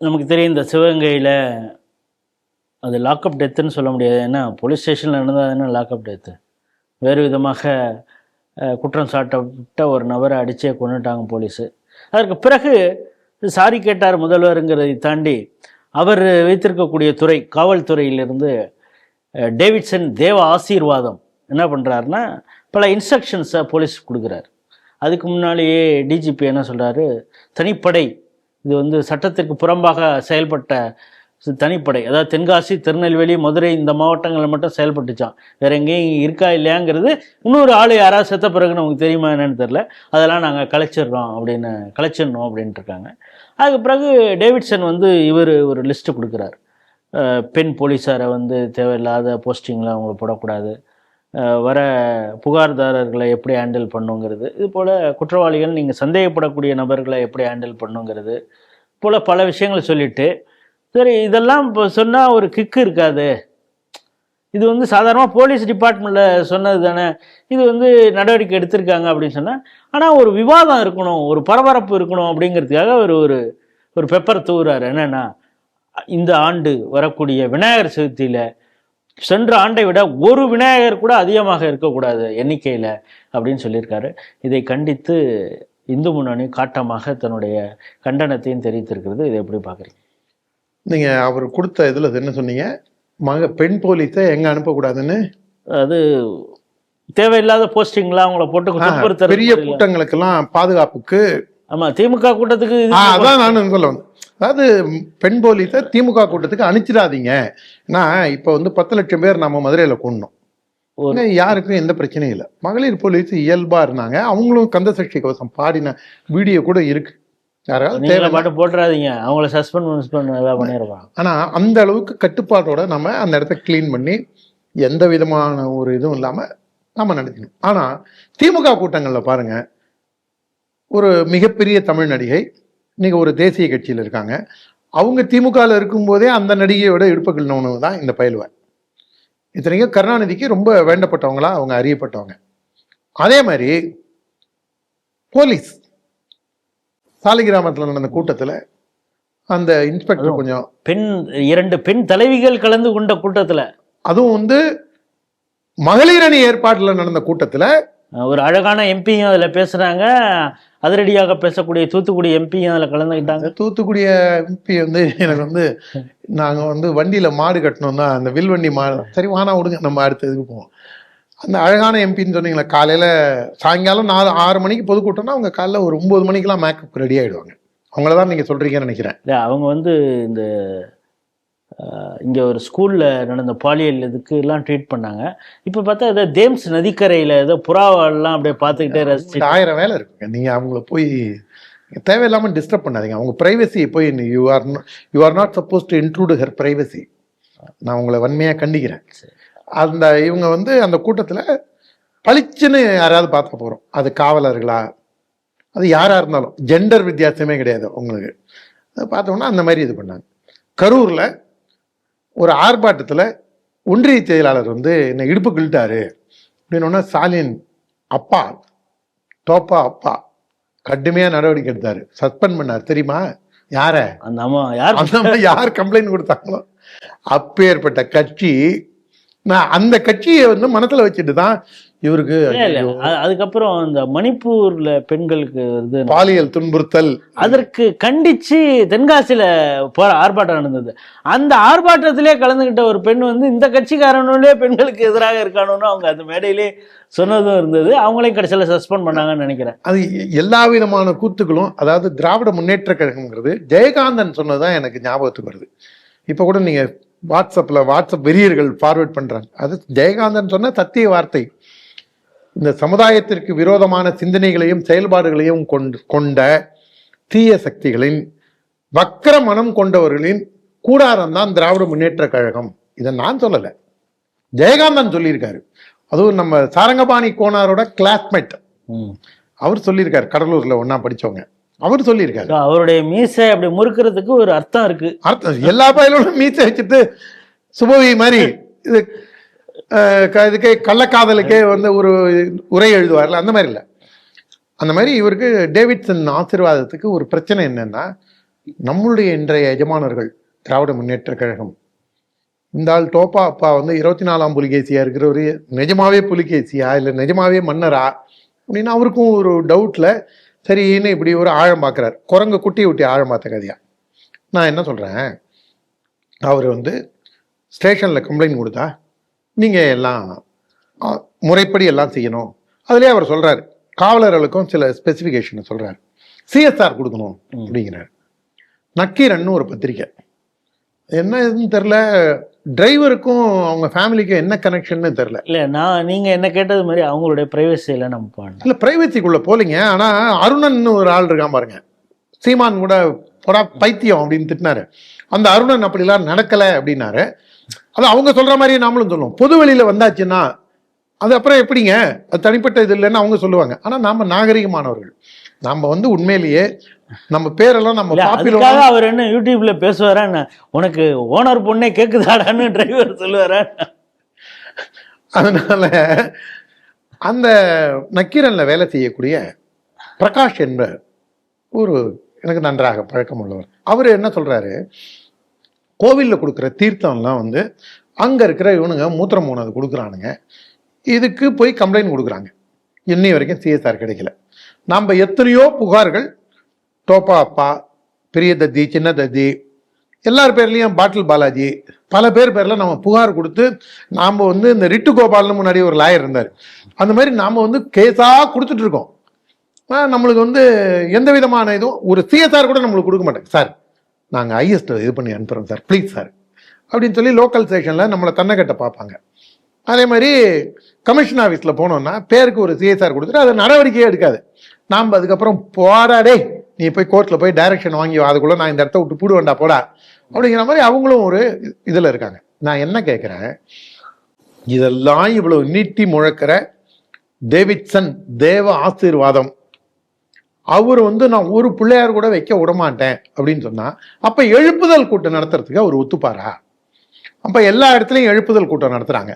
நமக்கு தெரியும் இந்த சிவகங்கையில் அது லாக்அப் டெத்துன்னு சொல்ல முடியாது. ஏன்னா போலீஸ் ஸ்டேஷனில் நடந்தால் என்ன லாக்அப் டெத்து வேறு விதமாக குற்றம் சாட்டப்பட்ட ஒரு நபரை அடித்தே கொண்டுட்டாங்க போலீஸு அதற்கு பிறகு சாரி கேட்டார் முதல்வருங்கிறதை தாண்டி அவர் வைத்திருக்கக்கூடிய துறை காவல்துறையிலிருந்து டேவிட்சன் தேவ ஆசீர்வாதம் என்ன பண்ணுறாருன்னா பல இன்ஸ்ட்ரக்ஷன்ஸை போலீஸ் கொடுக்குறாரு. அதுக்கு முன்னாலேயே டிஜிபி என்ன சொல்கிறாரு தனிப்படை இது வந்து சட்டத்திற்கு புறம்பாக செயல்பட்ட தனிப்படை. அதாவது தென்காசி திருநெல்வேலி மதுரை இந்த மாவட்டங்களில் மட்டும் செயல்பட்டுச்சான் வேற எங்கேயும் இருக்கா இல்லையாங்கிறது இன்னொரு ஆள் யாராவது செத்த பிறகு நமக்கு தெரியுமா என்னன்னு தெரில அதெல்லாம் நாங்கள் கலைச்சிடுறோம் அப்படின்னு கலைச்சிடணும் அப்படின்ட்டு இருக்காங்க. அதுக்கு பிறகு டேவிட்சன் வந்து இவர் ஒரு லிஸ்ட்டு கொடுக்குறாரு. பெண் போலீஸாரை வந்து தேவையில்லாத போஸ்டிங்கில் அவங்கள போடக்கூடாது. வர புகார்தாரர்களை எப்படி ஹேண்டில் பண்ணுங்கிறது. இது போல் குற்றவாளிகள் நீங்கள் சந்தேகப்படக்கூடிய நபர்களை எப்படி ஹேண்டில் பண்ணுங்கிறது. போல் பல விஷயங்களை சொல்லிட்டு சரி இதெல்லாம் இப்போ சொன்னால் ஒரு கிக்கு இருக்காது. இது வந்து சாதாரணமாக போலீஸ் டிபார்ட்மெண்ட்டில் சொன்னது தானே. இது வந்து நடவடிக்கை எடுத்திருக்காங்க அப்படின்னு சொன்னால் ஆனால் ஒரு விவாதம் இருக்கணும் ஒரு பரபரப்பு இருக்கணும் அப்படிங்கிறதுக்காக ஒரு ஒரு ஒரு பெப்பர் தூவுறாரு. என்னென்னா இந்த ஆண்டு வரக்கூடிய விநாயகர் சதுர்த்தியில் சென்ற ஆண்டை விட ஒரு விநாயகர் கூட அதிகமாக இருக்கக்கூடாது எண்ணிக்கையில் அப்படின்னு சொல்லியிருக்காரு. இதை கண்டித்து இந்து முன்னணி காட்டமாக தன்னுடைய கண்டனத்தையும் தெரிவித்திருக்கிறது. இதை எப்படி பார்க்குறீங்க? நீங்க அவர் கொடுத்த இதுல என்ன சொன்னீங்க? மக பெண் போலீஸை எங்க அனுப்பக்கூடாதுன்னு? அது தேவையில்லாத போஸ்டிங்லாம் அவங்கள போட்டு பெரிய. கூட்டங்களுக்கெல்லாம் பாதுகாப்புக்கு ஆமா திமுக கூட்டத்துக்கு அதான் நானும் சொல்ல வந்தேன். அதாவது பெண் போலீஸை திமுக கூட்டத்துக்கு அனுப்பிச்சிடாதீங்க நான் இப்போ வந்து பத்து லட்சம் பேர் நம்ம மதுரையில கொண்டோம் யாருக்கும் எந்த பிரச்சனையும் இல்லை. மகளிர் போலீஸ் இயல்பா இருந்தாங்க. அவங்களும் கந்த சஷ்டி கவசம் பாடின வீடியோ கூட இருக்கு. யாராவது தேவை போட்டுறாதீங்க. அவங்கள சஸ்பெண்ட் சஸ்பெண்ட் பண்ணிடுவாங்க ஆனா அந்த அளவுக்கு கட்டுப்பாட்டோட நம்ம அந்த இடத்த க்ளீன் பண்ணி எந்த விதமான ஒரு இதுவும் இல்லாம நம்ம நடத்தணும் ஆனா திமுக கூட்டங்கள்ல பாருங்க. ஒரு மிகப்பெரிய தமிழ் நடிகை இன்னைக்கு ஒரு தேசிய கட்சியில் இருக்காங்க. அவங்க திமுகவில் இருக்கும்போதே அந்த நடிகையோட இடுப்புகள் நோனவு தான் இந்த பயிலுவன். இத்தனைக்கும் கருணாநிதிக்கு ரொம்ப வேண்டப்பட்டவங்களா அவங்க அறியப்பட்டவங்க. அதே மாதிரி போலீஸ். சாலிகிராமத்தில் நடந்த கூட்டத்தில் அந்த இன்ஸ்பெக்டர் கொஞ்சம் பெண் இரண்டு பெண் தலைவிகள் கலந்து கொண்ட கூட்டத்துல. அதுவும் வந்து மகளிர் அணி ஏற்பாட்டில் நடந்த கூட்டத்துல ஒரு அழகான எம்பியும் அதுல பேசுறாங்க. அதிரடியாக பேசக்கூடிய தூத்துக்குடி எம்பியும் அதுல கலந்துக்கிட்டாங்க தூத்துக்குடி எம்பி வந்து எனக்கு வந்து நாங்க வந்து வண்டியில மாடு கட்டணும் தான் அந்த வில்வண்டி மாடு சரி வானா விடுங்க நம்ம அடுத்த இதுக்கு போவோம். அந்த அழகான எம்பின்னு சொன்னீங்களே காலையில சாயங்காலம் நாலு ஆறு மணிக்கு பொதுக்கூட்டம்னா அவங்க காலைல ஒரு ஒன்பது மணிக்கெல்லாம் மேக்கப் ரெடி ஆயிடுவாங்க. அவங்கள தான் நீங்க சொல்றீங்கன்னு நினைக்கிறேன். அவங்க வந்து இந்த இங்க ஒரு ஸ்கூல்ல நடந்த பாலியல் இதுக்கு எல்லாம் ட்ரீட் பண்ணாங்க. இப்ப பார்த்தா ஏதோ தேம்ஸ் நதிக்கரையில ஏதோ புறாவெல்லாம் அப்படியே பார்த்துக்கிட்டே ரசிச்சு ஆயிரம் வேலை இருக்குங்க. நீங்க அவங்கள போய் நீங்க தேவையில்லாம டிஸ்டர்ப் பண்ணாதீங்க. அவங்க பிரைவசியை போய் you are you are not supposed to include her privacy நான் உங்களை வன்மையா கண்டிக்கிறேன். அந்த இவங்க வந்து அந்த கூட்டத்துல பளிச்சுன்னு யாராவது பார்க்க போறோம். அது காவலர்களா? அது யாரா இருந்தாலும். ஜெண்டர் வித்தியாசமே கிடையாது உங்களுக்கு. பார்த்தோம்னா அந்த மாதிரி இது பண்ணாங்க. கரூர்ல ஒரு ஆர்ப்பாட்டத்துல ஒன்றிய செயலாளர் வந்து என்னை இடுப்பு கிழிட்டாரு. அப்படின்னோன்னா ஸ்டாலின் அப்பா தோப்பா அப்பா. கடுமையா நடவடிக்கை எடுத்தாரு. சஸ்பெண்ட் பண்ணார். தெரியுமா? யார? அந்த அம்மா யார்? அந்த மாதிரி யார் கம்ப்ளைண்ட் கொடுத்தாங்களோ? அப்பேற்பட்ட கட்சி. நான் அந்த கட்சியை வந்து மனசுல வச்சுட்டு தான் இவருக்கு அதுக்கப்புறம் இந்த மணிப்பூர்ல பெண்களுக்கு வந்து பாலியல் துன்புறுத்தல். அதற்கு கண்டிச்சு தென்காசியில போற ஆர்ப்பாட்டம் நடந்தது. அந்த ஆர்ப்பாட்டத்திலே கலந்துகிட்ட ஒரு பெண் வந்து இந்த கட்சிக்காரனுடைய பெண்களுக்கு எதிராக இருக்கானுன்னு அவங்க அந்த மேடையிலே சொன்னதும் இருந்தது. அவங்களையும் கடைசியில சஸ்பெண்ட் பண்ணாங்கன்னு நினைக்கிறேன். அது எல்லா விதமான கூத்துக்களும் அதாவது திராவிட முன்னேற்ற கழகம்ங்கிறது ஜெயகாந்தன் சொன்னதுதான் எனக்கு ஞாபகத்துக்கு வருது. இப்போ கூட நீங்க வாட்ஸ்அப்ல வாட்ஸ்அப் வெறியர்கள் ஃபார்வர்ட் பண்றாங்க. அது ஜெயகாந்தன் சொன்ன சத்திய வார்த்தை. இந்த சமுதாயத்திற்கு விரோதமான சிந்தனைகளையும் செயல்பாடுகளையும் கொண்டு தீய சக்திகளின் வக்கர மனம் கொண்டவர்களின் கூடாரம் தான் திராவிட முன்னேற்ற கழகம். இதை நான் சொல்லலை. ஜெயகாந்தன் சொல்லியிருக்காரு. அதுவும் நம்ம சாரங்கபாணி கோனாரோட கிளாஸ்மேட் ம். அவர் சொல்லியிருக்காரு. கடலூர்ல ஒண்ணா படிச்சவங்க. அவர் சொல்லியிருக்காரு. அவருடைய மீசை அப்படி முறுக்கிறதுக்கு ஒரு அர்த்தம் இருக்கு. அர்த்தம். எல்லா பயிலும் மீச்சை வச்சுட்டு சுபவி மாதிரி இது இதுக்கே கள்ளக்காதலுக்கே வந்து ஒரு உரை எழுதுவார்ல? அந்த மாதிரி இல்லை. அந்த மாதிரி இவருக்கு டேவிட்சன் ஆசீர்வாதத்துக்கு ஒரு பிரச்சனை என்னன்னா நம்மளுடைய இன்றைய எஜமானர்கள் திராவிட முன்னேற்ற கழகம். இந்த ஆள் டோப்பா அப்பா வந்து இருபத்தி நாலாம் புலிகேசியா இருக்கிறவரு நிஜமாவே புலிகேசியா இல்லை நிஜமாவே மன்னரா? அப்படின்னு அவருக்கும் ஒரு டவுட்ல சரின்னு இப்படி ஒரு ஆழம் பார்க்குறாரு குரங்கு குட்டி விட்டி ஆழம் பார்த்த கதையா நான் என்ன சொல்றேன்? அவர் வந்து ஸ்டேஷனில் கம்ப்ளைண்ட் கொடுத்தா நீங்கள் எல்லாம் முறைப்படி எல்லாம் செய்யணும். அதுலேயே அவர் சொல்றாரு காவலர்களுக்கும் சில ஸ்பெசிஃபிகேஷன் சொல்றாரு. சிஎஸ்ஆர் கொடுக்கணும் அப்படிங்கிறார். நக்கீரன் ஒரு பத்திரிக்கை. என்ன இதுன்னு தெரில டிரைவருக்கும் அவங்க ஃபேமிலிக்கும் என்ன கனெக்ஷன்னு தெரில இல்லை நான் நீங்கள் என்ன கேட்டது மாதிரி அவங்களுடைய ப்ரைவசியில் நம்ம பண்ணலாம் இல்லை பிரைவசிக்குள்ள போலீங்க ஆனால் அருணன் ஒரு ஆள் இருக்கான் பாருங்க. சீமான் கூட போடா பைத்தியம் அப்படின்னு திட்டினாரு. அந்த அருணன் அப்படிலாம் நடக்கலை அப்படின்னாரு. அது அவங்க சொல்ற மாதிரியே நாமளும் சொல்லுவோம். பொது வெளியில வந்தாச்சுன்னா அது அப்புறம் எப்படிங்க? அது தனிப்பட்ட இது இல்லைன்னு அவங்க சொல்லுவாங்க. ஆனா நாம நாகரிகமானவர்கள். நாம வந்து உண்மையிலேயே நம்ம பேரெல்லாம் நம்ம இல்ல பாப்பிலோ அதுக்காக அவர் என்ன யூடியூப்ல பேசுவாரா? உனக்கு ஓனர் பொண்ணே கேக்குதாடான்னு டிரைவர் சொல்லுவாரா அதனால அந்த நக்கீரன்ல வேலை செய்யக்கூடிய பிரகாஷ் என்ற ஒரு எனக்கு நன்றாக பழக்கம் உள்ளவர் அவர் என்ன சொல்றாரு? கோவிலில் கொடுக்குற தீர்த்தம்லாம் வந்து அங்கே இருக்கிற இவனுங்க மூத்திரம் போனது கொடுக்குறானுங்க. இதுக்கு போய் கம்ப்ளைண்ட் கொடுக்குறாங்க. இன்னி வரைக்கும் சிஎஸ்ஆர் கிடைக்கல. நம்ம எத்தனையோ புகார்கள் டோப்பா அப்பா பெரிய தத்தி சின்ன தத்தி எல்லார் பேர்லேயும் பாட்டில் பாலாஜி பல பேர் பேரில் நம்ம புகார் கொடுத்து நாம் வந்து இந்த ரிட்டு கோபால்னு முன்னாடி ஒரு லாயர் இருந்தார். அந்த மாதிரி நாம் வந்து கேஸாக கொடுத்துட்ருக்கோம் நம்மளுக்கு வந்து எந்த விதமான இதுவும் ஒரு சிஎஸ்ஆர் கூட நம்மளுக்கு கொடுக்க மாட்டேங்க சார் நாங்கள் ஐஎஸ்ட் இது பண்ணி அனுப்புகிறோம் சார். Please sir. அப்படின்னு சொல்லி லோக்கல் ஸ்டேஷனில் நம்மளை தன்னைக்கட்ட பார்ப்பாங்க அதே மாதிரி கமிஷன் ஆஃபீஸில் போனோம்னா பேருக்கு ஒரு சிஎஸ்ஆர் கொடுத்துட்டு அதை நடவடிக்கையே எடுக்காது. நாம் அதுக்கப்புறம் போராடே நீ போய் கோர்ட்டில் போய் டைரக்ஷன் வாங்கி அதுக்குள்ளே நான் இந்த இடத்த விட்டு பூடு வேண்டா போடா. அப்படிங்கிற மாதிரி அவங்களும் ஒரு இதில் இருக்காங்க. நான் என்ன கேட்குறேன் இதெல்லாம் இவ்வளவு நீட்டி முழக்கிற டேவிட்சன் தேவ ஆசீர்வாதம். அவர் வந்து நான் ஒரு பிள்ளையார் கூட வைக்க விடமாட்டேன் அப்படின்னு சொன்னா அப்ப எழுப்புதல் கூட்டம் நடத்துறதுக்கு அவர் ஒத்துப்பாரா? அப்ப எல்லா இடத்துலையும் எழுப்புதல் கூட்டம் நடத்துறாங்க.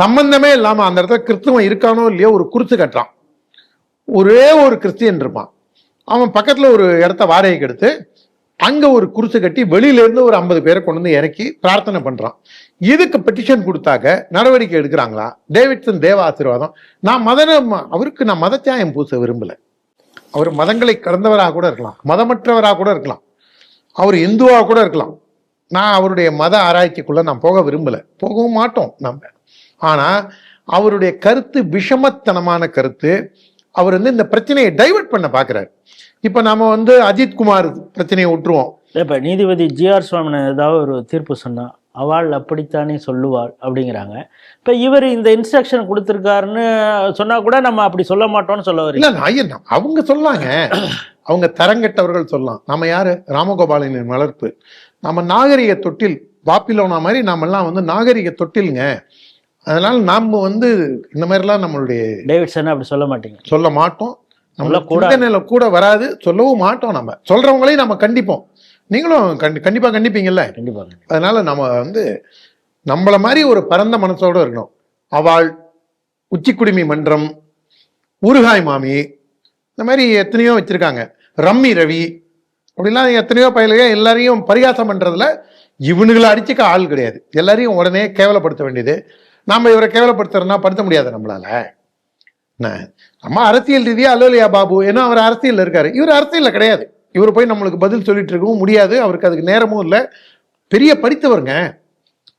சம்பந்தமே இல்லாம அந்த இடத்துல கிறிஸ்துவம் இருக்கானோ இல்லையோ ஒரு குருத்து கட்டுறான். ஒரே ஒரு கிறிஸ்டியன் இருப்பான். அவன் பக்கத்துல ஒரு இடத்த வாடகைக்கு எடுத்து அங்க ஒரு குருசு கட்டி வெளியில இருந்து ஒரு ஐம்பது பேரை கொண்டு வந்து இறக்கி பிரார்த்தனை பண்றான். இதுக்கு பெட்டிஷன் கொடுத்தாக்க நடவடிக்கை எடுக்கிறாங்களா? டேவிட்சன் தேவ ஆசீர்வாதம் நான் மத அவருக்கு நான் மதத்தியாயம் பூச விரும்பலை. அவர் மதங்களை கடந்தவராக கூட இருக்கலாம். மதமற்றவராக கூட இருக்கலாம். அவர் இந்துவாக கூட இருக்கலாம். நான் அவருடைய மத ஆராய்ச்சிக்குள்ள நான் போக விரும்பல. போகவும் மாட்டோம் நம்ம. ஆனா அவருடைய கருத்து விஷமத்தனமான கருத்து அவர் வந்து இந்த பிரச்சனையை டைவர்ட் பண்ண பார்க்கிறார் இப்ப நாம் வந்து அஜித் குமார் பிரச்சனையை விட்டுருவோம். இப்ப நீதிபதி ஜிஆர் சுவாமிநாதன் ஏதாவது ஒரு தீர்ப்பு சொன்னா அவள் அப்படித்தானே சொல்லுவாள் அப்படிங்கிறாங்க. இப்ப இவர் இந்த இன்ஸ்ட்ரக்ஷன் கொடுத்துருக்காருன்னு சொன்னா கூட நம்ம அப்படி சொல்ல மாட்டோம்னு சொல்ல வரீங்க. என்ன அவங்க சொல்லாங்க. அவங்க தரங்கெட்டவர்கள் சொல்லலாம். நம்ம யாரு? ராமகோபாலனின் வளர்ப்பு. நம்ம நாகரிக தொட்டில் பாப்பிலோனா மாதிரி நாமெல்லாம் வந்து நாகரிக தொட்டிலுங்க. அதனால நாம வந்து இந்த மாதிரிலாம் நம்மளுடைய டேவிட்சன் அப்படி சொல்ல மாட்டீங்க? சொல்ல மாட்டோம். நம்ம சொல்லக்கூடாது. சிந்தனையில கூட வராது. சொல்லவும் மாட்டோம் நம்ம சொல்றவங்களையும் நம்ம கண்டிப்போம். நீங்களும் கண்டி கண்டிப்பா கண்டிப்பீங்கல்ல? கண்டிப்பா அதனால நம்ம வந்து நம்மள மாதிரி ஒரு பரந்த மனசோட இருக்கணும். அவள் உச்சிக்குடுமி மன்றம் ஊறுகாய் மாமி இந்த மாதிரி எத்தனையோ வச்சிருக்காங்க. ரம்மி ரவி அப்படிலாம் எத்தனையோ பயிலுக எல்லாரையும் பரிகாசம் பண்றதுல இவனுங்களை அடிச்சுக்க ஆள் கிடையாது. எல்லாரையும் உடனே கேவலப்படுத்த வேண்டியது. நாம இவரை கேவலப்படுத்துறதுனா படுத்த முடியாது நம்மளால. நம்ம அரசியல் ரீதியா அல்லலையா பாபு ஏன்னா அவர் அரசியல்ல இருக்காரு. இவர் அரசியல்ல கிடையாது. இவர் போய் நம்மளுக்கு பதில் சொல்லிட்டு இருக்கவும் முடியாது. அவருக்கு அதுக்கு நேரமும் இல்லை. பெரிய படித்தவருங்க.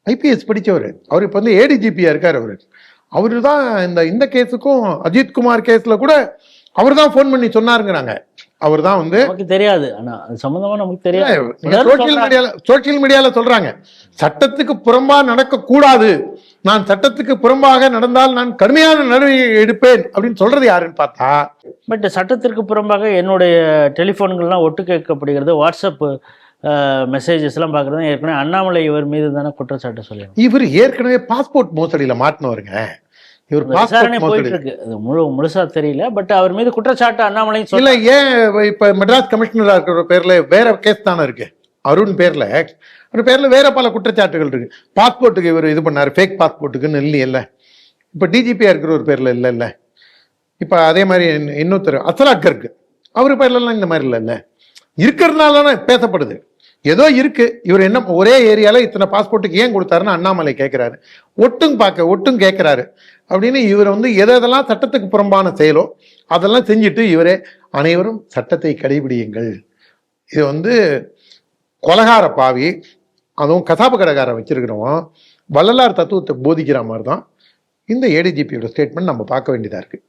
ஐபிஎஸ் படித்தவர். அவர் இப்போ வந்து ஏடிஜிபியாக இருக்கார் அவர். அவர் தான் இந்த இந்த கேஸுக்கும் அஜித் குமார் கூட அவர் தான் ஃபோன் பண்ணி சொன்னாருங்கிறாங்க. அவர் தான் வந்து நமக்கு தெரியாது. ஆனா அது சம்பந்தமா நமக்கு தெரியாது. சோசியல் மீடியால சோசியல் மீடியால சொல்றாங்க. சட்டத்துக்கு புறம்பா நடக்க கூடாது நான் சட்டத்துக்கு புறம்பாக நடந்தால் நான் கடுமையான நடவடிக்கை எடுப்பேன் அப்படின்னு சொல்றது யாருன்னு பார்த்தா? பட் சட்டத்திற்கு புறம்பாக என்னுடைய டெலிஃபோன்கள்லாம் ஒட்டு கேட்கப்படுகிறது. வாட்ஸ்அப் மெசேஜஸ் எல்லாம் பார்க்குறது ஏற்கனவே அண்ணாமலை இவர் மீது தானே குற்றச்சாட்டு சொல்லியிருக்கோம் இவர் ஏற்கனவே பாஸ்போர்ட் மோசடியில மாட்டினவருங்க. இவர் விசாரணை போயிட்டு இருக்கு அது முழு முழுசா தெரியல பட் அவர் மீது குற்றச்சாட்டு அண்ணாமலையும் இல்ல ஏன் இப்ப மெட்ராஸ் கமிஷனரா இருக்கிற பேர்ல வேற கேஸ் தானே இருக்கு. அருண் பேர்ல. அந்த பேர்ல வேற பல குற்றச்சாட்டுகள் இருக்கு. பாஸ்போர்ட்டுக்கு இவர் இது பண்ணாரு ஃபேக் பாஸ்போர்ட்டுக்குன்னு இல்லையல்ல இப்ப டிஜிபியா இருக்கிற ஒரு பேர்ல இல்ல இல்ல. இப்ப அதே மாதிரி இன்னொருத்தர் அசலாக்கருக்கு அவர் பேர்ல எல்லாம் இந்த மாதிரி இல்ல இல்ல. இருக்கிறதுனால தானே பேசப்படுது. ஏதோ இருக்கு. இவர் என்ன ஒரே ஏரியால இத்தனை பாஸ்போர்ட்டுக்கு ஏன் கொடுத்தாருன்னு அண்ணாமலை கேட்கிறாரு ஒட்டும் பார்க்க ஒட்டும் கேட்கிறாரு அப்படின்னு இவர் வந்து எதெல்லாம் சட்டத்துக்கு புறம்பான செயலோ அதெல்லாம் செஞ்சுட்டு இவரே அனைவரும் சட்டத்தை கடைபிடியுங்கள். இது வந்து கொலகார பாவி அதுவும் கசாப்பு கடைக்காரன் வச்சிருக்கிறவன் வள்ளலார் தத்துவத்தை போதிக்கிற மாதிரி தான் இந்த ஏடிஜிபியோட ஸ்டேட்மெண்ட் நம்ம பார்க்க வேண்டியதாக இருக்குது